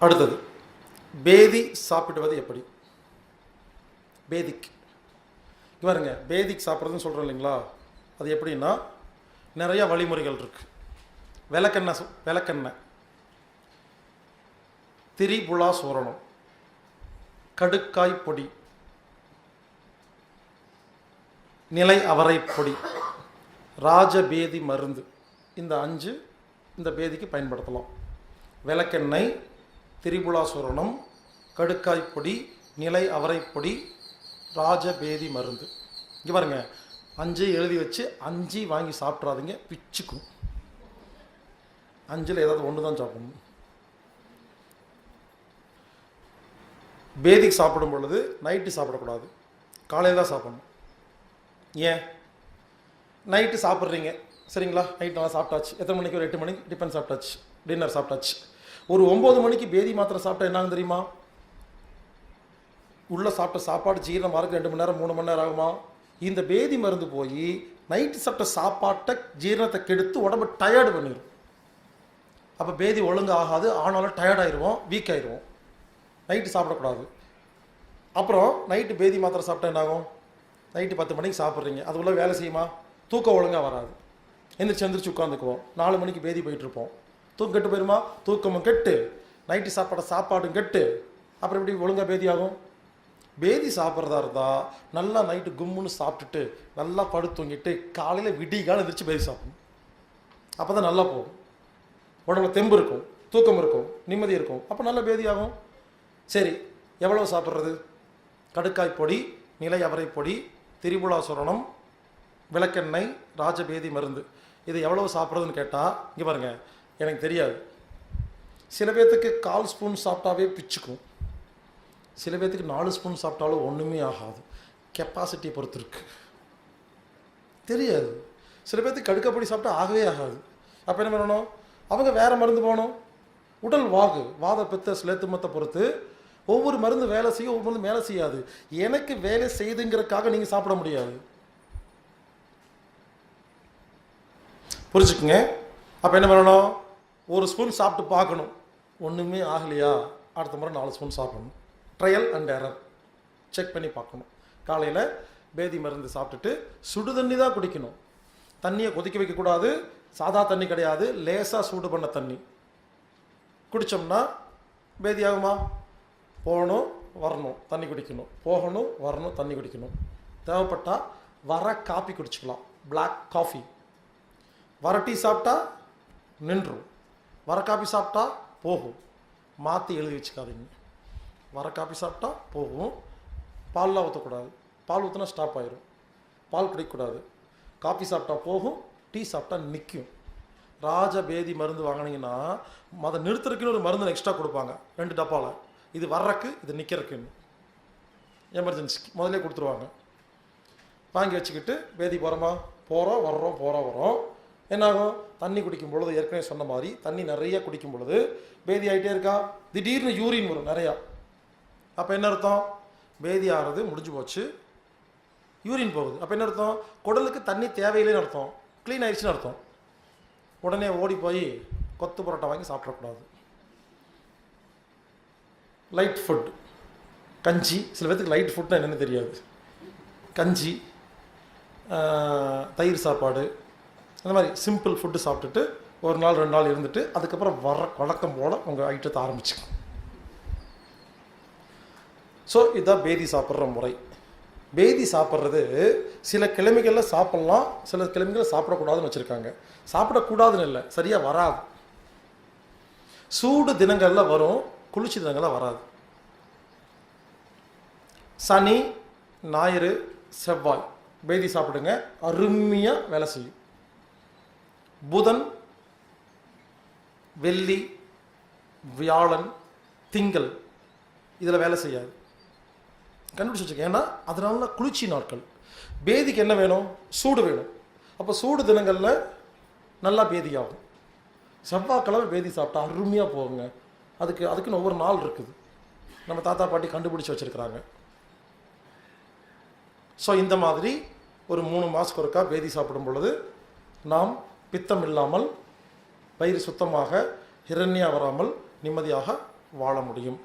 அடுத்தது பேதி சாப்பிடுவது எப்படி? பேதிக் இங்க பாருங்க பேதிக் சாப்பிட்றதுன்னு சொல்கிறோம் இல்லைங்களா? அது எப்படின்னா நிறைய வழிமுறைகள் இருக்கு. விளக்கெண்ணெய் விளக்கெண்ணெய். திரிபுலா சூரணம். கடுக்காய் பொடி. நிலை அவரை பொடி. ராஜபேதி மருந்து. இந்த அஞ்சு இந்த பேதிக்கு பயன்படுத்தலாம். விளக்கெண்ணெய் திரிபுலா சூரணம் கடுக்காய் பொடி நிலை அவரை பொடி ராஜபேதி மருந்து. இங்கே பாருங்க அஞ்சு எழுதி வச்சு அஞ்சு வாங்கி சாப்பிட்றாதீங்க பிச்சுக்கும். அஞ்சில் ஏதாவது ஒன்று தான் சாப்பிடணும். பேதிக்கு சாப்பிடும் பொழுது நைட்டு சாப்பிடக்கூடாது. காலையில் தான் சாப்பிடணும். ஏன்? நைட்டு சாப்பிட்றீங்க. சரிங்களா? நைட் நல்லா சாப்பிட்டாச்சு. எத்தனை மணிக்கு? ஒரு எட்டு மணிக்கு டிஃபன் சாப்பிட்டாச்சு. டின்னர் சாப்பிட்டாச்சு. ஒரு ஒம்பது மணிக்கு பேதி மாத்திரை சாப்பிட்டா என்னன்னு தெரியுமா? உள்ளே சாப்பிட்ட சாப்பாடு ஜீரணம் ஆகிறதுக்கு ரெண்டு மணி நேரம் மூணு மணி நேரம் ஆகுமா? இந்த பேதி மருந்து போய் நைட்டு சாப்பிட்ட சாப்பாட்டை ஜீரணத்தை கெடுத்து உடம்பு டயர்டு பண்ணிடும் அப்போ பேதி ஒழுங்கு ஆகாது ஆனாலும் டயர்டாயிருவோம் வீக் ஆயிடுவோம் நைட்டு சாப்பிடக்கூடாது. அப்புறம் நைட்டு பேதி மாத்திரை சாப்பிட்டா என்ன ஆகும் நைட்டு பத்து மணிக்கு சாப்பிட்றீங்க. அது உள்ள வேலை செய்யுமா? தூக்கம் ஒழுங்காக வராது. எந்திரிச்சு எந்திரிச்சு உட்காந்துக்குவோம். நாலு மணிக்கு பேதி போயிட்டு இருப்போம். தூக்கம் கெட்டு போயிருமா? தூக்கமும் கெட்டு. நைட்டு சாப்பாட சாப்பாடும் கெட்டு. அப்புறம் எப்படி ஒழுங்காக பேதி ஆகும்? பேதி சாப்பிட்றதா இருந்தால் நல்லா நைட்டு கும்முன்னு சாப்பிட்டுட்டு நல்லா படுத்து தூங்கிட்டு காலையில் விடிகாலம் எந்திரிச்சு பேதி சாப்பிடணும். அப்போ தான் நல்லா போகும். உடம்புல தெம்பு இருக்கும் தூக்கம் இருக்கும் நிம்மதி இருக்கும். அப்போ நல்ல பேதியாகும் சரி எவ்வளோ சாப்பிட்றது? கடுக்காய் பொடி நிலை அவரை பொடி திரிபுலா சுரணம் விளக்கெண்ணெய் ராஜபேதி மருந்து. இது எவ்வளோ சாப்பிட்றதுன்னு கேட்டால் இங்கே பாருங்கள் எனக்கு தெரியாது. சில பேர்த்துக்கு கால் ஸ்பூன் சாப்பிட்டாவே பிச்சுக்கும். சில பேர்த்துக்கு நாலு ஸ்பூன் சாப்பிட்டாலும் ஒன்றுமே ஆகாது. கெப்பாசிட்டியை பொறுத்து இருக்கு. தெரியாது. சில பேர்த்துக்கு கடுக்கப்பொடி சாப்பிட்டா ஆகவே ஆகாது. அப்போ என்ன பண்ணணும்? அவங்க வேறு மருந்து போகணும் உடல் வாகு வாத பித்த சிலேத்துமத்தை பொறுத்து ஒவ்வொரு மருந்து வேலை செய்யும் ஒவ்வொரு மருந்து வேலை செய்யாது. எனக்கு வேலை செய்துங்கிறதுக்காக நீங்கள் சாப்பிட முடியாது. புரிஞ்சுக்குங்க? அப்போ என்ன பண்ணணும்? ஒரு ஸ்பூன் சாப்பிட்டு பார்க்கணும். ஒன்றுமே ஆகலையா? அடுத்த முறை நாலு ஸ்பூன் சாப்பிடணும். ட்ரையல் அண்ட் எரர் செக் பண்ணி பார்க்கணும். காலையில் பேதி மருந்து சாப்பிட்டுட்டு சுடு தண்ணி தான் குடிக்கணும். தண்ணியை கொதிக்க வைக்கக்கூடாது. சாதா தண்ணி கிடையாது. லேசாக சூடு பண்ண தண்ணி. குடித்தோம்னா பேதி ஆகுமா? போகணும் வரணும். தண்ணி குடிக்கணும். போகணும் வரணும் தண்ணி குடிக்கணும். தேவைப்பட்டால் வர காப்பி குடிச்சுக்கலாம். பிளாக் காஃபி வர டீ சாப்பிட்டா நின்றும் வர காப்பி சாப்பிட்டா போகும். மாற்றி எழுதி வச்சுக்காதீங்க. வர காப்பி சாப்பிட்டா போகும். பால்லாம் ஊற்றக்கூடாது பால் ஊற்றினா ஸ்டாப் ஆயிரும். பால் குடிக்கக்கூடாது. காஃபி சாப்பிட்டா போகும். டீ சாப்பிட்டா நிற்கும் ராஜபேதி மருந்து வாங்கினீங்கன்னா அதை நிறுத்துறதுக்குன்னு ஒரு மருந்து எக்ஸ்ட்ரா கொடுப்பாங்க. ரெண்டு டப்பாவில் இது வர்றக்கு இது நிற்கிறக்குன்னு எமர்ஜென்சிக்கு முதல்ல கொடுத்துருவாங்க. வாங்கி வச்சுக்கிட்டு பேதி போகிறோமா போகிறோம் வர்றோம் போகிறோம் வரோம் என்னாகும்? தண்ணி குடிக்கும் பொழுது ஏற்கனவே சொன்ன மாதிரி தண்ணி நிறைய குடிக்கும் பொழுது பேதி ஆகிட்டே இருக்கா? திடீர்னு யூரின் வரும் நிறையா. அப்போ என்ன அர்த்தம்? பேதி ஆகிறது முடிஞ்சு போச்சு. யூரின் போகுது. அப்போ என்ன அர்த்தம்? குடலுக்கு தண்ணி தேவையில்லைன்னு அர்த்தம். க்ளீன் ஆயிடுச்சுன்னு அர்த்தம். உடனே ஓடி போய் கொத்து பரோட்டா வாங்கி சாப்பிடக்கூடாது. லைட் ஃபுட் கஞ்சி. சில பேர்த்துக்கு லைட் ஃபுட்னா என்னென்னு தெரியாது. கஞ்சி தயிர் சாப்பாடு. அந்த மாதிரி சிம்பிள் ஃபுட்டு சாப்பிட்டுட்டு ஒரு நாள் ரெண்டு நாள் இருந்துட்டு அதுக்கப்புறம் வர வழக்கம் போல் உங்கள் ஐட்டத்தை ஆரம்பிச்சுக்கணும் ஸோ இதுதான் பேதி சாப்பிட்ற முறை. பேதி சாப்பிட்றது சில கிழமைகளில் சாப்பிட்லாம் சில கிழமைகளில் சாப்பிடக்கூடாதுன்னு வச்சுருக்காங்க. சாப்பிடக்கூடாதுன்னு இல்லை சரியாக வராது. சூடு தினங்களில் வரும் குளிர்ச்சி தினங்களில் வராது. சனி ஞாயிறு செவ்வாய் பேதி சாப்பிடுங்க அருமையாக வேலை செய்யும். புதன் வெள்ளி வியாழன் திங்கள் இதில் வேலை செய்யாது. கண்டுபிடிச்சு வச்சுக்க. ஏன்னா அதனால குளிர்ச்சி நாட்கள். பேதிக்கு என்ன வேணும்? சூடு வேணும். அப்போ சூடு தினங்களில் நல்லா பேதியாகும். செவ்வாய்க்கிழமை பேதி சாப்பிட்டா அருமையாக போகுங்க. அதுக்கு அதுக்குன்னு ஒவ்வொரு நாள் இருக்குது. நம்ம தாத்தா பாட்டி கண்டுபிடிச்சு வச்சுருக்கிறாங்க. ஸோ இந்த மாதிரி ஒரு மூணு மாதத்துக்கு ஒருக்கா பேதி சாப்பிடும் பொழுது நாம் பித்தம் இல்லாமல் பயிர் சுத்தமாக ஹிரண்யா வராமல் நிம்மதியாக வாழ முடியும்.